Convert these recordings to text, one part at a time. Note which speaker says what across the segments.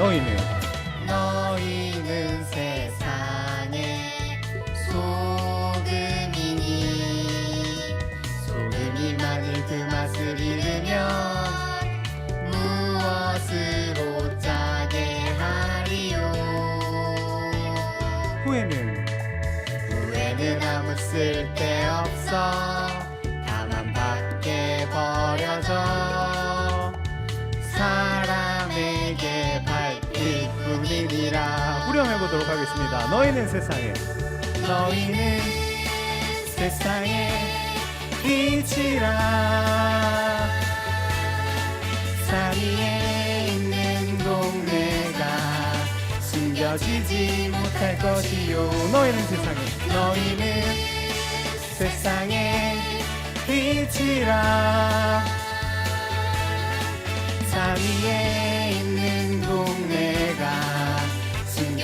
Speaker 1: 너희는 하겠습니다. 너희는 세상에. 너희는 세상에 빛이라. 산 위에 있는 동네가 숨겨지지 못할 것이요. 너희는 세상에. 너희는 세상에 빛이라. 산 위에 있는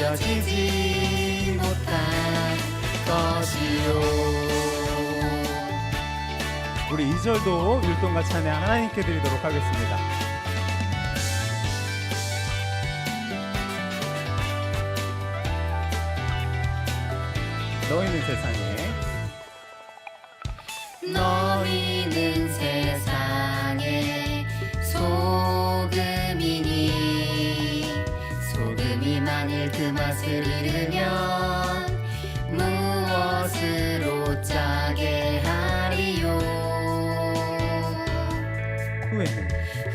Speaker 1: 숨겨지지 못할 것이요. 우리 2절도 율동과 찬양 하나님께 드리도록 하겠습니다. 너희는 세상에.
Speaker 2: 너희 맛을 잃으면 무엇으로 짜게 하리요?
Speaker 1: 후에는?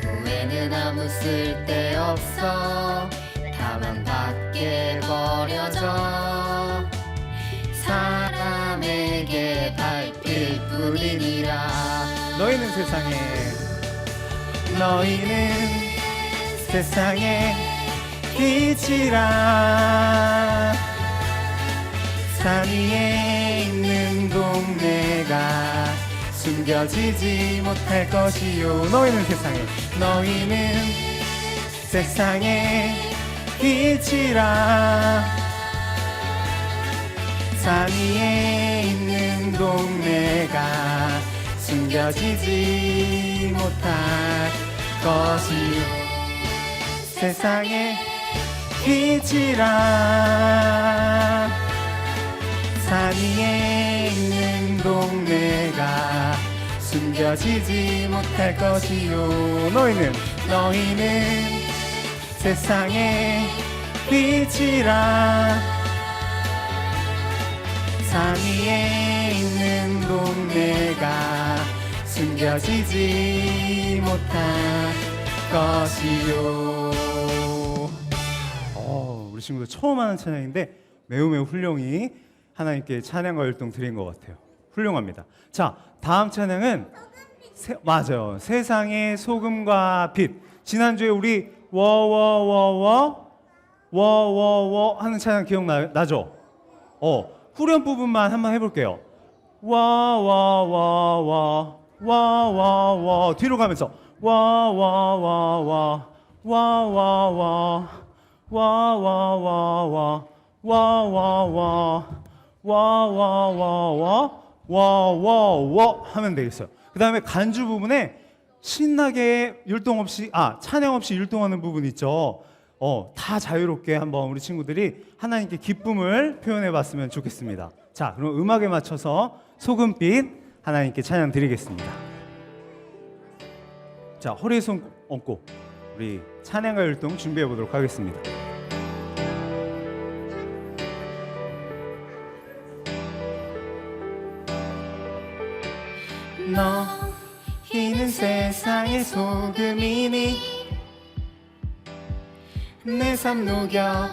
Speaker 2: 후에는 아무 쓸데없어. 다만 밖에 버려져. 사람에게 밟힐 뿐이니라.
Speaker 1: 너희는 세상에. 너희는 세상에 빛이라. 산 위에 있는 동네가 숨겨지지 못할 것이요. 너희는 세상에 너희는 세상에 빛이라. 산 위에 있는 동네가 숨겨지지 못할 것이요. 세상에 빛이라 산 위에 있는 동네가 숨겨지지 못할 것이요 너희는 너희는 세상에 빛이라 산 위에 있는 동네가 숨겨지지 못할 것이요. 어, 우리 친구들 처음 하는 찬양인데 매우 매우 훌륭히 하나님께 찬양과 율동 드린 것 같아요. 훌륭합니다. 자, 다음 찬양은 세, 맞아요. 세상의 소금과 빛. 지난주에 우리 워워워워 워워워 하는 찬양 기억나죠? 어, 후렴 부분만 한번 해볼게요. 와와와와 와와와 뒤로 가면서 와와와와 와와와 와와와와 와와와 와와와와 와와와 하면 되겠어요. 그 다음에 간주 부분에 신나게 율동 없이 아 찬양 없이 율동하는 부분 있죠. 어, 다 자유롭게 한번 우리 친구들이 하나님께 기쁨을 표현해 봤으면 좋겠습니다. 자, 그럼 음악에 맞춰서 소금빛 하나님께 찬양 드리겠습니다. 자, 허리에 손 얹고 우리 찬양과 율동 준비해 보도록 하겠습니다. 너희는 세상의 소금이니? 내 삶 녹여.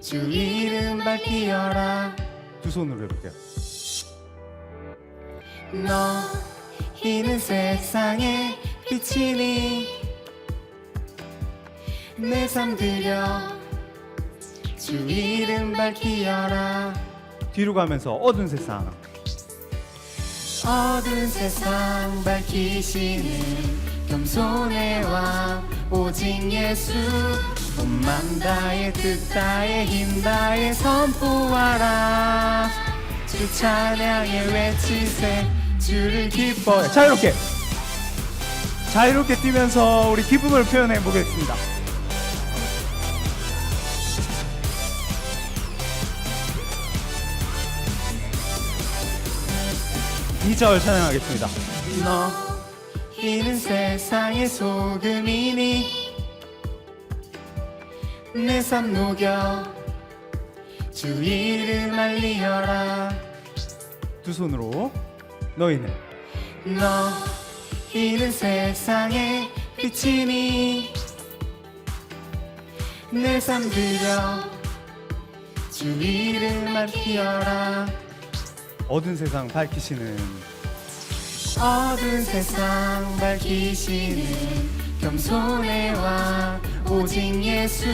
Speaker 1: 주 이름 밝히어라. 두 손으로 해볼게요. 너희는 세상의 빛이니? 내 삶 들여 주 이름 밝히어라. 뒤로 가면서 어두운 세상 어두운 세상 밝히시는 겸손의 왕 오직 예수. 온맘 다해 뜻 다해 힘 다해 선포하라. 주 찬양에 외치세 주를 기뻐해 자유롭게. 자유롭게 뛰면서 우리 기쁨을 표현해 보겠습니다 2절 찬양하겠습니다. 너희는 세상의 소금이니 내 삶 녹여 주 이름 알리어라 두 손으로 너희는 너희는 세상의 빛이니 내 삶 들여 주 이름 알리어라 어두운 세상 밝히시는 어두운 세상 밝히시는 겸손의 왕 오직 예수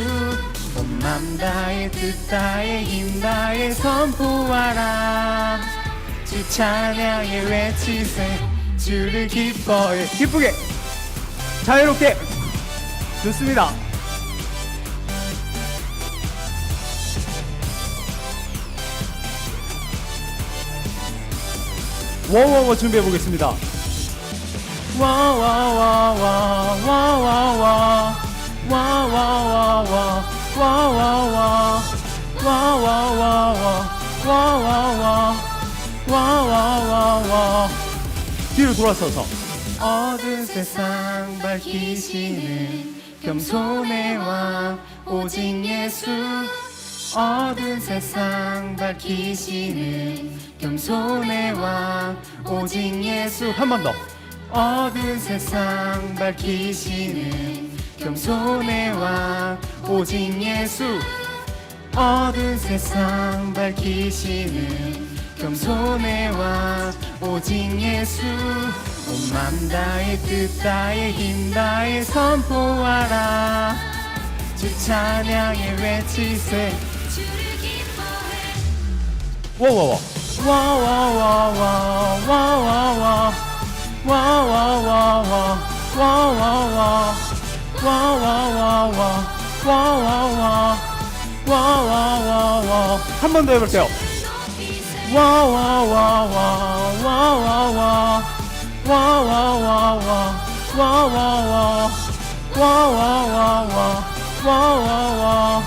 Speaker 1: 온맘 다해 뜻 다해 힘 다해 선포하라. 주 찬양에 외치세 주를 기뻐해. 기쁘게 자유롭게. 좋습니다 워워워 준비해 보겠습니다. 와와와와와와와와 와와와와 와와와 와와와와 와와와 와와와와 뒤로 돌아서서 어두운 세상 밝히시는 겸손의 왕 오직 예수 어두운 세상 밝히시는 겸손의 왕 오직 예수. 한 번 더. 어두운 세상 밝히시는 겸손의 왕 오직 예수. 어두운 세상 밝히시는 겸손의 왕 오직 예수. 온맘 다해 뜻 다해 힘 다해 선포하라. 주 찬양에 외치세 와와와. 와와와와와와와 와와와와 와와와 와와와와 와와와 와와와와 한번더 해볼게요 와와와와와와와 와와와와 와와와 와와와와 와와와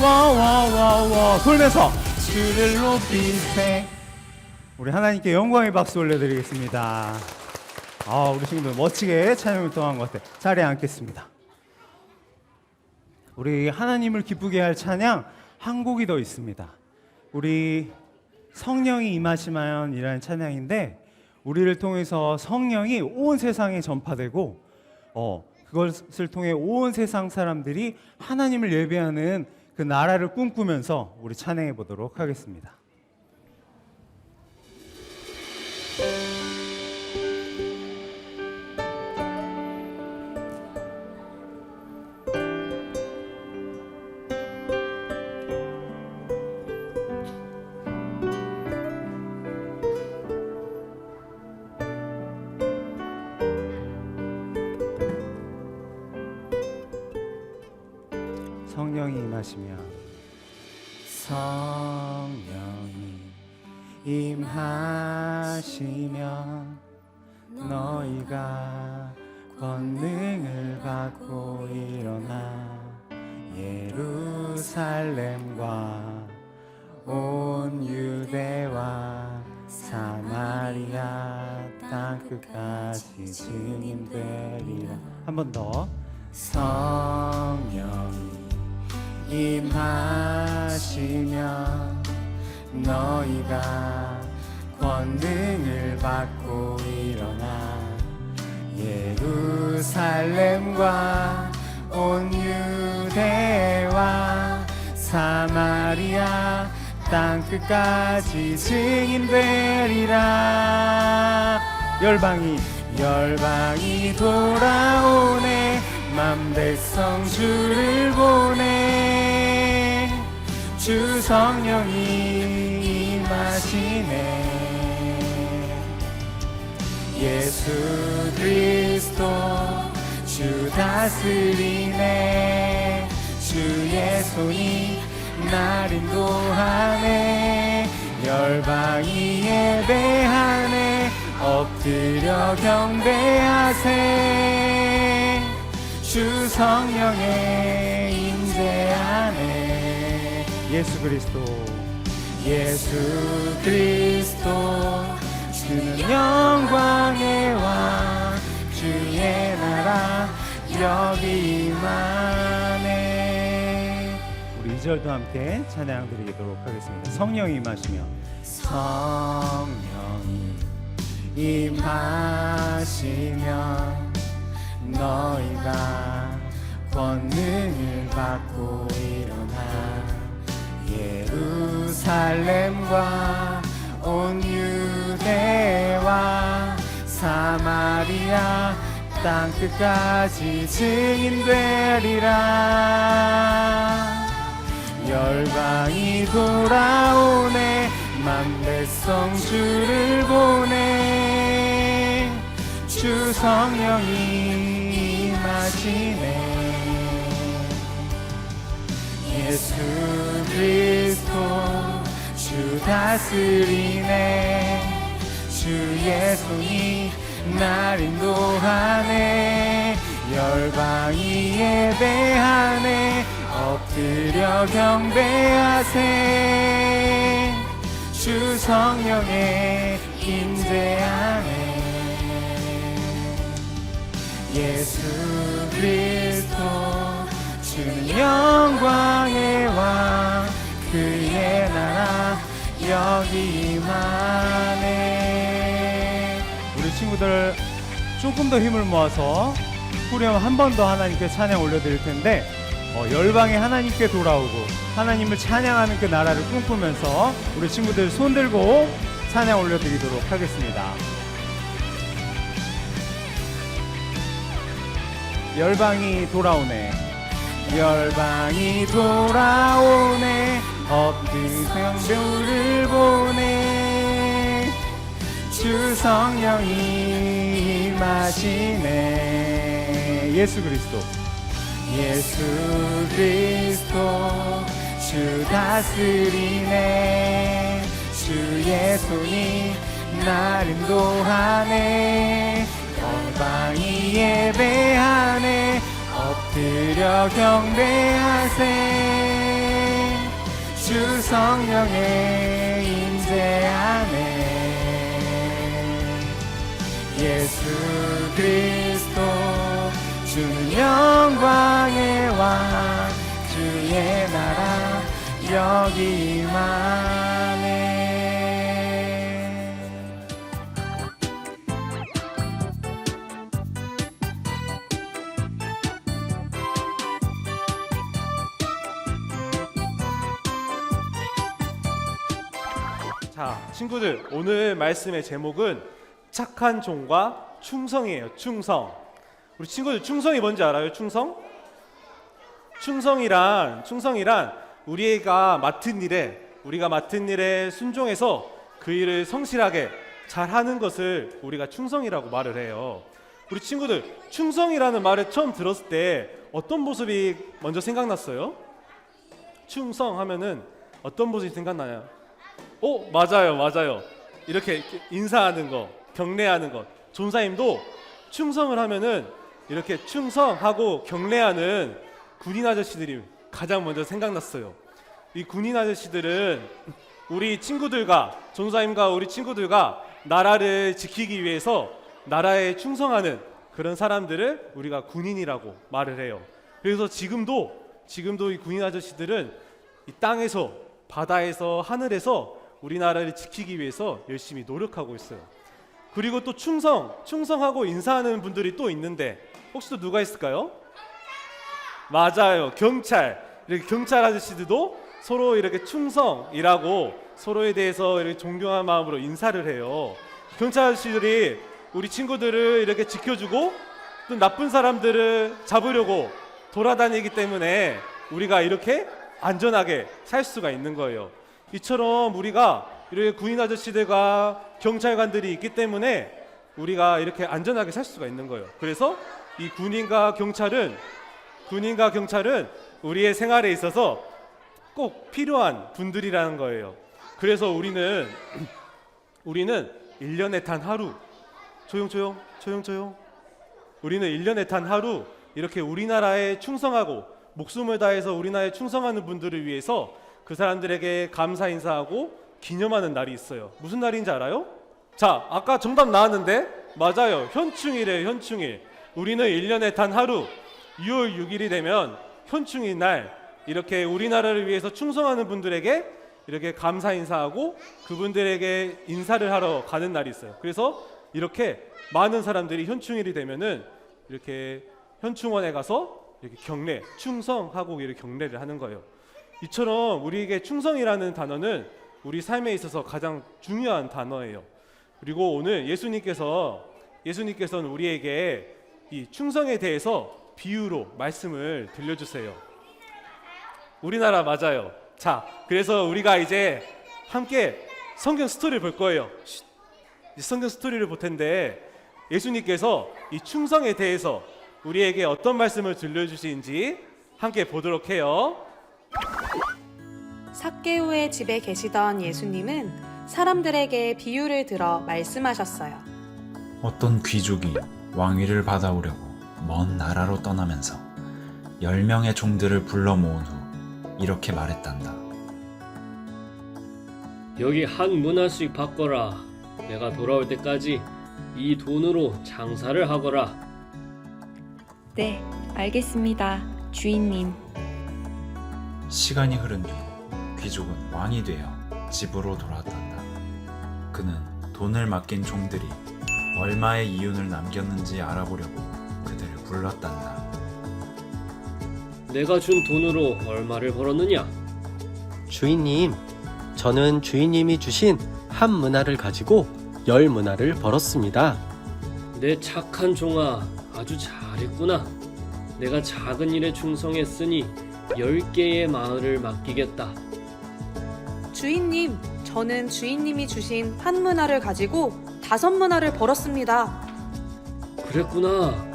Speaker 1: 와와와와 돌면서 주를 높이세. 우리 하나님께 영광의 박수 올려드리겠습니다. 아 우리 친구들 멋지게 찬양을 통한 것 같아. 자리에 앉겠습니다. 우리 하나님을 기쁘게 할 찬양 한 곡이 더 있습니다. 우리 성령이 임하시면이라는 찬양인데 우리를 통해서 성령이 온 세상에 전파되고 어 그것을 통해 온 세상 사람들이 하나님을 예배하는 그 나라를 꿈꾸면서 우리 찬양해 보도록 하겠습니다. 너희가 권능을 받고 일어나 예루살렘과 온 유대와 사마리아 땅 끝까지 증인되리라. 열방이 열방이 돌아오네. 맘대성 주를 보내. 주 성령이 임하시네. 예수 그리스도 주 다스리네. 주의 손이 날 인도하네. 열방이 예배하네. 엎드려 경배하세. 주 성령의 임재하네. 예수 그리스도 예수 그리스도 주 주는 영광의 왕 주의 나라 여기 임하네. 우리 2절도 함께 찬양 드리도록 하겠습니다. 성령이 임하시며. 성령이 임하시면 너희가 권능을 받고 일어나 예루살렘과 온 유대와 사마리아 땅 끝까지 증인되리라. 열방이 돌아오네 만배성 주를 보내. 주 성령이 임하시네. 예수 그리스도 주 다스리네. 주의 손이 날 인도하네. 열방이 예배하네. 엎드려 경배하세. 주 성령의 임재하네. 예수 그리스도 주는 영광의 왕 그의 나라 여기 임하네 우리 친구들 조금 더 힘을 모아서 후렴 한 번 더 하나님께 찬양 올려드릴 텐데 어, 열방에 하나님께 돌아오고 하나님을 찬양하는 그 나라를 꿈꾸면서 우리 친구들 손 들고 찬양 올려드리도록 하겠습니다. 열방이 돌아오네 열방이 돌아오네. 엎드려 뷰를 보네. 주 성령이 임하시네. 예수 그리스도. 예수 그리스도 주 다스리네. 주의 손이 날 인도하네. 건방이 예배하네 엎드려 경배하세. 주 성령의 임재하네 예수 그리스도 주는 영광의 왕 주의 나라 여기 임하
Speaker 3: 친구들, 오늘 말씀의 제목은 착한 종과 충성이에요. 충성. 우리 친구들 충성이 뭔지 알아요? 충성? 충성이란 충성이란 우리가 맡은 일에 우리가 맡은 일에 순종해서 그 일을 성실하게 잘 하는 것을 우리가 충성이라고 말을 해요. 우리 친구들 충성이라는 말을 처음 들었을 때 어떤 모습이 먼저 생각났어요? 충성하면은 어떤 모습이 생각나요? 오 맞아요 맞아요. 이렇게 인사하는 거 경례하는 것. 존사님도 충성을 하면은 이렇게 충성하고 경례하는 군인 아저씨들이 가장 먼저 생각났어요. 이 군인 아저씨들은 우리 친구들과 존사님과 우리 친구들과 나라를 지키기 위해서 나라에 충성하는 그런 사람들을 우리가 군인이라고 말을 해요. 그래서 지금도 지금도 이 군인 아저씨들은 이 땅에서 바다에서 하늘에서 우리나라를 지키기 위해서 열심히 노력하고 있어요. 그리고 또 충성, 충성하고 인사하는 분들이 또 있는데 혹시 또 누가 있을까요? 맞아요. 경찰. 이렇게 경찰 아저씨들도 서로 이렇게 충성이라고 서로에 대해서 이렇게 존경한 마음으로 인사를 해요. 경찰 아저씨들이 우리 친구들을 이렇게 지켜주고 또 나쁜 사람들을 잡으려고 돌아다니기 때문에 우리가 이렇게 안전하게 살 수가 있는 거예요. 이처럼 우리가 이렇게 군인 아저씨들과 경찰관들이 있기 때문에 우리가 이렇게 안전하게 살 수가 있는 거예요. 그래서 이 군인과 경찰은 군인과 경찰은 우리의 생활에 있어서 꼭 필요한 분들이라는 거예요. 그래서 우리는 우리는 1년에 단 하루 조용 조용 조용 조용 우리는 1년에 단 하루 이렇게 우리나라에 충성하고 목숨을 다해서 우리나라에 충성하는 분들을 위해서 그 사람들에게 감사 인사하고 기념하는 날이 있어요. 무슨 날인지 알아요? 자, 아까 정답 나왔는데 맞아요. 현충일에 현충일. 우리는 1년에 단 하루 6월 6일이 되면 현충일 날 이렇게 우리나라를 위해서 충성하는 분들에게 이렇게 감사 인사하고 그분들에게 인사를 하러 가는 날이 있어요. 그래서 이렇게 많은 사람들이 현충일이 되면은 이렇게 현충원에 가서 이렇게 경례, 충성하고 이렇게 경례를 하는 거예요. 이처럼 우리에게 충성이라는 단어는 우리 삶에 있어서 가장 중요한 단어예요. 그리고 오늘 예수님께서 예수님께서는 우리에게 이 충성에 대해서 비유로 말씀을 들려주세요. 우리나라 맞아요. 자, 그래서 우리가 이제 함께 성경 스토리를 볼 거예요. 성경 스토리를 볼 텐데 예수님께서 이 충성에 대해서 우리에게 어떤 말씀을 들려주시는지 함께 보도록 해요.
Speaker 4: 삭개오의 집에 계시던 예수님은 사람들에게 비유를 들어 말씀하셨어요.
Speaker 5: 어떤 귀족이 왕위를 받아오려고 먼 나라로 떠나면서 열 명의 종들을 불러 모은 후 이렇게 말했단다.
Speaker 6: 여기 한 문화씩 바꿔라. 내가 돌아올 때까지 이 돈으로 장사를 하거라.
Speaker 7: 네, 알겠습니다. 주인님.
Speaker 5: 시간이 흐른 뒤 귀족은 왕이 되어 집으로 돌아왔단다. 그는 돈을 맡긴 종들이 얼마의 이윤을 남겼는지 알아보려고 그들을 불렀단다.
Speaker 6: 내가 준 돈으로 얼마를 벌었느냐?
Speaker 8: 주인님, 저는 주인님이 주신 한 문화를 가지고 열 문화를 벌었습니다.
Speaker 6: 내 착한 종아, 아주 잘했구나. 내가 작은 일에 충성했으니 열 개의 마을을 맡기겠다.
Speaker 4: 주인님, 저는 주인님이 주신 한 문화를 가지고 다섯 문화를 벌었습니다.
Speaker 6: 그랬구나.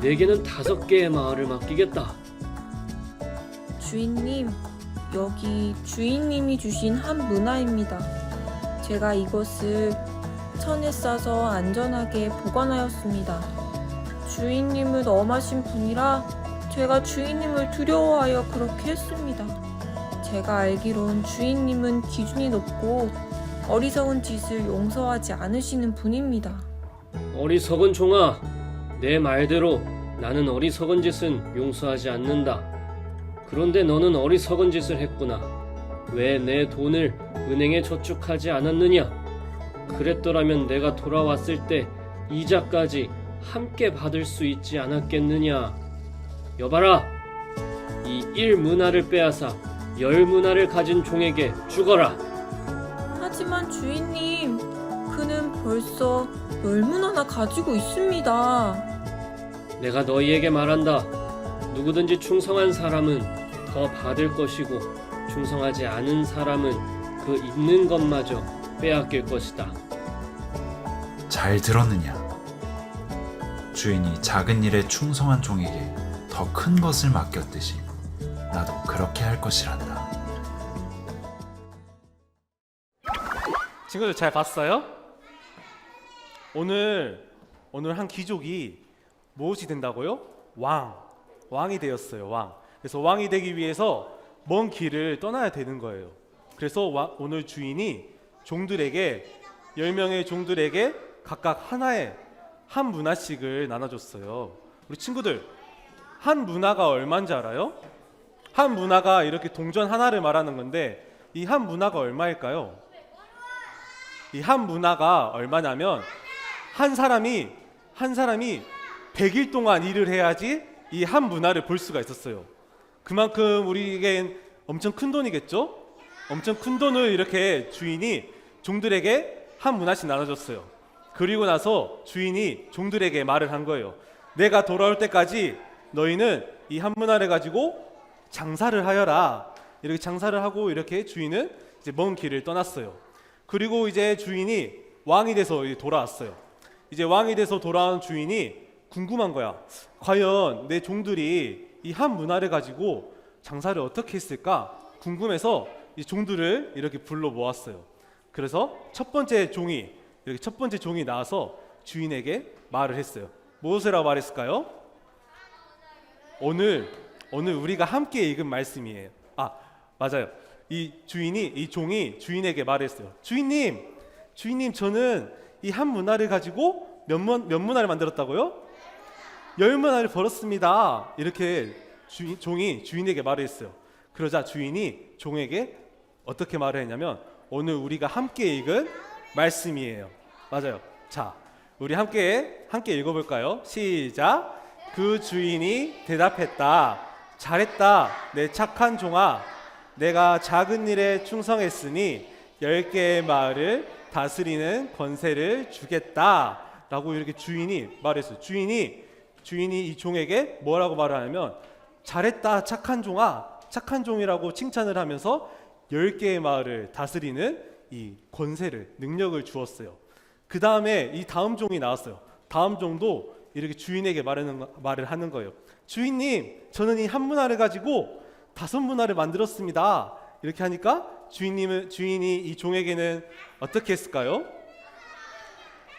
Speaker 6: 내게는 다섯 개의 마을을 맡기겠다.
Speaker 7: 주인님, 여기 주인님이 주신 한 문화입니다. 제가 이것을 천에 싸서 안전하게 보관하였습니다. 주인님은 엄하신 분이라 제가 주인님을 두려워하여 그렇게 했습니다. 제가 알기론 주인님은 기준이 높고 어리석은 짓을 용서하지 않으시는 분입니다.
Speaker 6: 어리석은 종아, 내 말대로 나는 어리석은 짓은 용서하지 않는다. 그런데 너는 어리석은 짓을 했구나. 왜 내 돈을 은행에 저축하지 않았느냐? 그랬더라면 내가 돌아왔을 때 이자까지 함께 받을 수 있지 않았겠느냐? 여봐라! 이 일 문화를 빼앗아 열 문화를 가진 종에게 죽어라!
Speaker 7: 하지만 주인님, 그는 벌써 열 문화나 가지고 있습니다.
Speaker 6: 내가 너희에게 말한다. 누구든지 충성한 사람은 더 받을 것이고 충성하지 않은 사람은 그 있는 것마저 빼앗길 것이다.
Speaker 5: 잘 들었느냐? 주인이 작은 일에 충성한 종에게 더 큰 것을 맡겼듯이 나도 그렇게 할 것이란다.
Speaker 3: 친구들 잘 봤어요? 오늘 오늘 한 귀족이 무엇이 된다고요? 왕. 왕이 되었어요. 왕. 그래서 왕이 되기 위해서 먼 길을 떠나야 되는 거예요. 그래서 와- 오늘 주인이 종들에게 열 명의 종들에게 각각 하나의 한 문화씩을 나눠줬어요. 우리 친구들 한 문화가 얼마인지 알아요? 한 문화가 이렇게 동전 하나를 말하는 건데 이 한 문화가 얼마일까요? 이 한 문화가 얼마냐면 한 사람이 한 사람이 100일 동안 일을 해야지 이 한 문화를 볼 수가 있었어요. 그만큼 우리에겐 엄청 큰 돈이겠죠? 엄청 큰 돈을 이렇게 주인이 종들에게 한 문화씩 나눠줬어요. 그리고 나서 주인이 종들에게 말을 한 거예요. 내가 돌아올 때까지 너희는 이 한 문화를 가지고 장사를 하여라. 이렇게 장사를 하고 이렇게 주인은 이제 먼 길을 떠났어요. 그리고 이제 주인이 왕이 돼서 이제 돌아왔어요. 이제 왕이 돼서 돌아온 주인이 궁금한 거야. 과연 내 종들이 이 한 문화를 가지고 장사를 어떻게 했을까 궁금해서 이 종들을 이렇게 불러 모았어요. 그래서 첫 번째 종이 이렇게 첫 번째 종이 나와서 주인에게 말을 했어요. 무엇이라고 말했을까요? 오늘 오늘 우리가 함께 읽은 말씀이에요. 아 맞아요. 이 주인이 이 종이 주인에게 말했어요. 주인님, 주인님 저는 이 한 문화를 가지고 몇, 문, 몇 문화를 만들었다고요? 열 문화를 벌었습니다. 이렇게 주인, 종이 주인에게 말을 했어요. 그러자 주인이 종에게 어떻게 말을 했냐면 오늘 우리가 함께 읽은 말씀이에요. 맞아요. 자, 우리 함께 함께 읽어볼까요? 시작. 그 주인이 대답했다. 잘했다. 내 착한 종아. 내가 작은 일에 충성했으니 열 개의 마을을 다스리는 권세를 주겠다. 라고 이렇게 주인이 말했어요. 주인이 주인이 이 종에게 뭐라고 말을 하냐면 잘했다 착한 종아 착한 종이라고 칭찬을 하면서 열 개의 마을을 다스리는 이 권세를 능력을 주었어요. 그 다음에 이 다음 종이 나왔어요. 다음 종도 이렇게 주인에게 말하는 거- 말을 하는 거예요. 주인님, 저는 이 한 문화를 가지고 다섯 문화를 만들었습니다. 이렇게 하니까 주인님은 주인이 이 종에게는 어떻게 했을까요?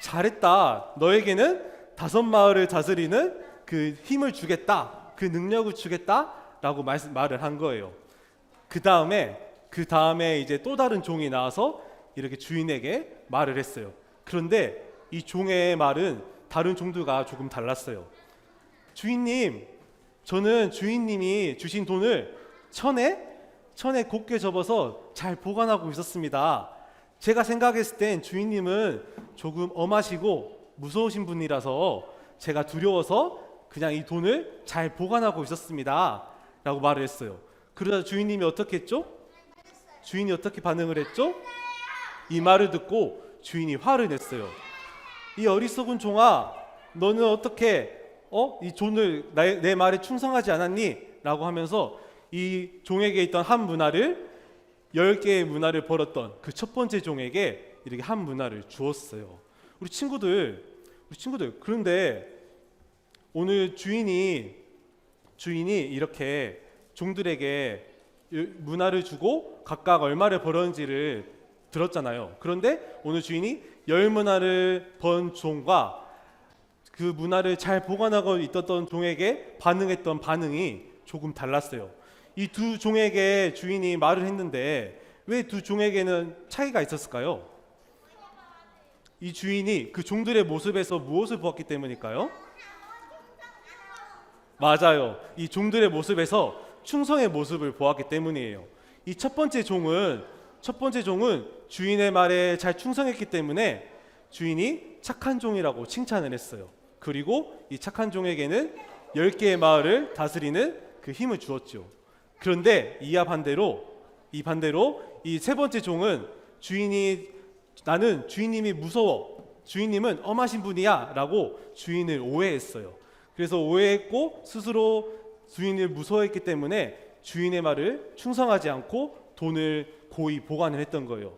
Speaker 3: 잘했다. 너에게는 다섯 마을을 다스리는 그 힘을 주겠다. 그 능력을 주겠다라고 말씀 말을 한 거예요. 그 다음에 그 다음에 이제 또 다른 종이 나와서 이렇게 주인에게 말을 했어요. 그런데 이 종의 말은 다른 종들과 조금 달랐어요. 주인님, 저는 주인님이 주신 돈을 천에 천에 곱게 접어서 잘 보관하고 있었습니다. 제가 생각했을 땐 주인님은 조금 엄하시고 무서우신 분이라서 제가 두려워서 그냥 이 돈을 잘 보관하고 있었습니다. 라고 말을 했어요. 그러자 주인님이 어떻게 했죠? 주인이 어떻게 반응을 했죠? 이 말을 듣고 주인이 화를 냈어요. 이 어리석은 종아, 너는 어떻게 어? 이 종을 내, 내 말에 충성하지 않았니? 라고 하면서 이 종에게 있던 한 문화를 열 개의 문화를 벌었던 그 첫 번째 종에게 이렇게 한 문화를 주었어요. 우리 친구들, 우리 친구들. 그런데 오늘 주인이 주인이 이렇게 종들에게 이 문화를 주고 각각 얼마를 벌었는지를 들었잖아요. 그런데 오늘 주인이 열 문화를 번 종과 그 문화를 잘 보관하고 있었던 종에게 반응했던 반응이 조금 달랐어요. 이 두 종에게 주인이 말을 했는데 왜 두 종에게는 차이가 있었을까요? 이 주인이 그 종들의 모습에서 무엇을 보았기 때문일까요? 맞아요. 이 종들의 모습에서 충성의 모습을 보았기 때문이에요. 이 첫 번째 종은 첫 번째 종은 주인의 말에 잘 충성했기 때문에 주인이 착한 종이라고 칭찬을 했어요. 그리고 이 착한 종에게는 열 개의 마을을 다스리는 그 힘을 주었죠. 그런데 이와 반대로 이 반대로 이 세 번째 종은 주인이 나는 주인님이 무서워. 주인님은 엄하신 분이야라고 주인을 오해했어요. 그래서 오해했고 스스로 주인을 무서워했기 때문에 주인의 말을 충성하지 않고 돈을 고이 보관을 했던 거예요.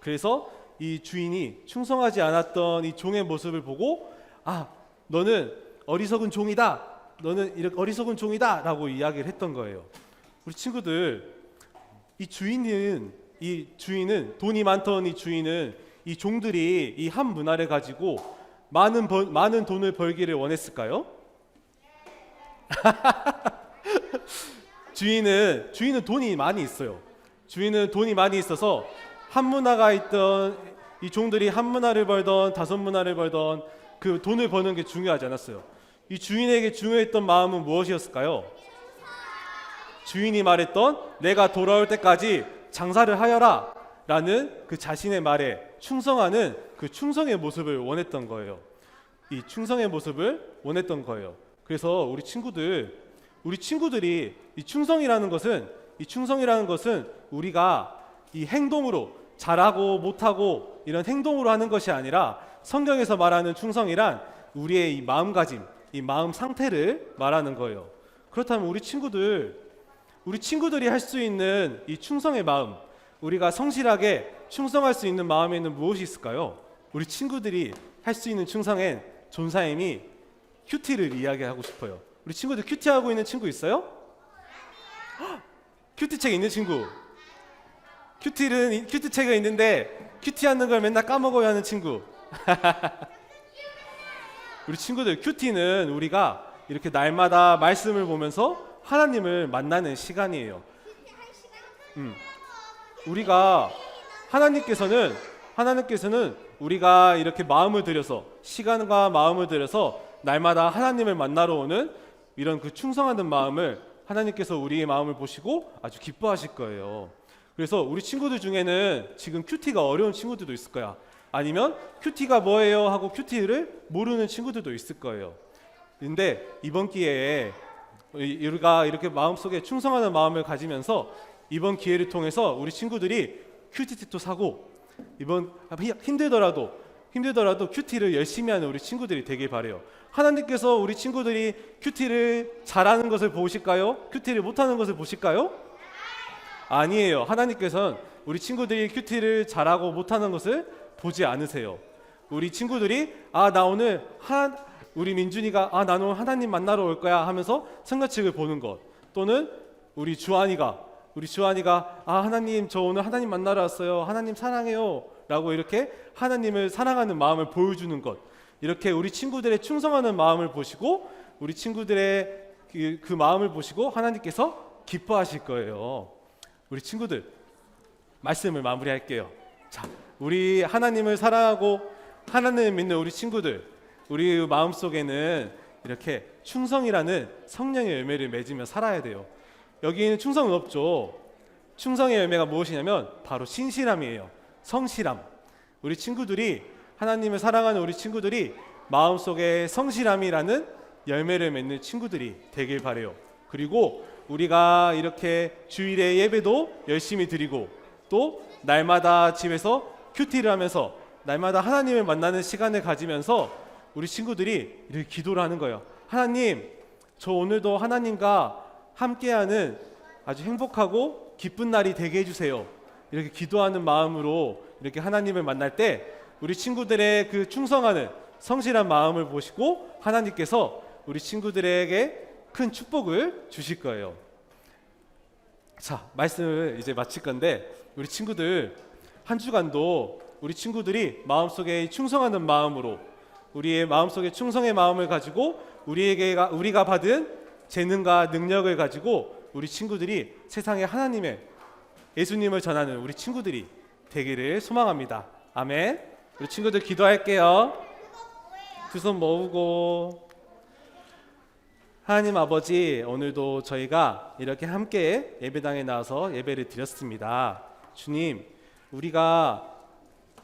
Speaker 3: 그래서 이 주인이 충성하지 않았던 이 종의 모습을 보고 아 너는 어리석은 종이다. 너는 이렇게 어리석은 종이다라고 이야기를 했던 거예요. 우리 친구들 이 주인은 이 주인은 돈이 많던 이 주인은 이 종들이 이 한 문화를 가지고 많은 벌, 많은 돈을 벌기를 원했을까요? 주인은 주인은 돈이 많이 있어요. 주인은 돈이 많이 있어서 한 문화가 있던 이 종들이 한 문화를 벌던 다섯 문화를 벌던 그 돈을 버는 게 중요하지 않았어요. 이 주인에게 중요했던 마음은 무엇이었을까요? 주인이 말했던 내가 돌아올 때까지 장사를 하여라 라는 그 자신의 말에 충성하는 그 충성의 모습을 원했던 거예요. 이 충성의 모습을 원했던 거예요. 그래서 우리 친구들 우리 친구들이 이 충성이라는 것은 이 충성이라는 것은 우리가 이 행동으로 잘하고 못하고 이런 행동으로 하는 것이 아니라 성경에서 말하는 충성이란 우리의 이 마음가짐, 이 마음 상태를 말하는 거예요. 그렇다면 우리 친구들 우리 친구들이 할 수 있는 이 충성의 마음, 우리가 성실하게 충성할 수 있는 마음에는 무엇이 있을까요? 우리 친구들이 할 수 있는 충성엔 존사임이 큐티를 이야기하고 싶어요. 우리 친구들 큐티 하고 있는 친구 있어요? 헉! 큐티 책 있는 친구. 큐티는 큐티 책이 있는데 큐티 하는 걸 맨날 까먹어야 하는 친구. 우리 친구들 큐티는 우리가 이렇게 날마다 말씀을 보면서 하나님을 만나는 시간이에요. 음. 우리가 하나님께서는 하나님께서는 우리가 이렇게 마음을 들여서 시간과 마음을 들여서 날마다 하나님을 만나러 오는 이런 그 충성하는 마음을 하나님께서 우리의 마음을 보시고 아주 기뻐하실 거예요. 그래서 우리 친구들 중에는 지금 큐티가 어려운 친구들도 있을 거야. 아니면 큐티가 뭐예요 하고 큐티를 모르는 친구들도 있을 거예요. 근데 이번 기회에 이- 우리가 이렇게 마음속에 충성하는 마음을 가지면서 이번 기회를 통해서 우리 친구들이 큐티도 사고 이번 힘- 힘들더라도 힘들더라도 큐티를 열심히 하는 우리 친구들이 되길 바래요. 하나님께서 우리 친구들이 큐티를 잘하는 것을 보실까요? 큐티를 못하는 것을 보실까요? 아니에요. 하나님께서는 우리 친구들이 큐티를 잘하고 못하는 것을 보지 않으세요. 우리 친구들이 아 나 오늘 한 우리 민준이가 아 나는 하나님 만나러 올 거야 하면서 성가책을 보는 것 또는 우리 주한이가 우리 주한이가 아 하나님 저 오늘 하나님 만나러 왔어요 하나님 사랑해요 라고 이렇게 하나님을 사랑하는 마음을 보여주는 것 이렇게 우리 친구들의 충성하는 마음을 보시고 우리 친구들의 그, 그 마음을 보시고 하나님께서 기뻐하실 거예요 우리 친구들 말씀을 마무리할게요. 자, 우리 하나님을 사랑하고 하나님을 믿는 우리 친구들, 우리 마음 속에는 이렇게 충성이라는 성령의 열매를 맺으며 살아야 돼요. 여기는 충성은 없죠. 충성의 열매가 무엇이냐면 바로 신실함이에요. 성실함. 우리 친구들이 하나님을 사랑하는 우리 친구들이 마음 속에 성실함이라는 열매를 맺는 친구들이 되길 바래요. 그리고 우리가 이렇게 주일에 예배도 열심히 드리고 또 날마다 집에서 큐티를 하면서 날마다 하나님을 만나는 시간을 가지면서 우리 친구들이 이렇게 기도를 하는 거예요. 하나님, 저 오늘도 하나님과 함께하는 아주 행복하고 기쁜 날이 되게 해주세요. 이렇게 기도하는 마음으로 이렇게 하나님을 만날 때 우리 친구들의 그 충성하는 성실한 마음을 보시고 하나님께서 우리 친구들에게 큰 축복을 주실 거예요. 자, 말씀을 이제 마칠 건데 우리 친구들 한 주간도 우리 친구들이 마음속에 충성하는 마음으로 우리의 마음속에 충성의 마음을 가지고 우리에게 우리가 받은 재능과 능력을 가지고 우리 친구들이 세상에 하나님의 예수님을 전하는 우리 친구들이 되기를 소망합니다. 아멘. 우리 친구들 기도할게요. 두 손 모으고 하나님 아버지 오늘도 저희가 이렇게 함께 예배당에 나와서 예배를 드렸습니다. 주님, 우리가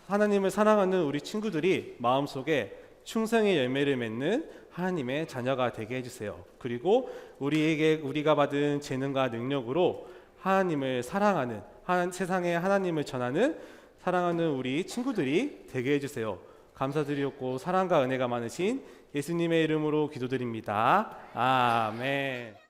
Speaker 3: 하나님을 사랑하는 우리 친구들이 마음속에 충성의 열매를 맺는 하나님의 자녀가 되게 해주세요. 그리고 우리에게 우리가 받은 재능과 능력으로 하나님을 사랑하는 한 세상에 하나님을 전하는 사랑하는 우리 친구들이 되게 해주세요. 감사드리옵고 사랑과 은혜가 많으신 예수님의 이름으로 기도드립니다. 아멘.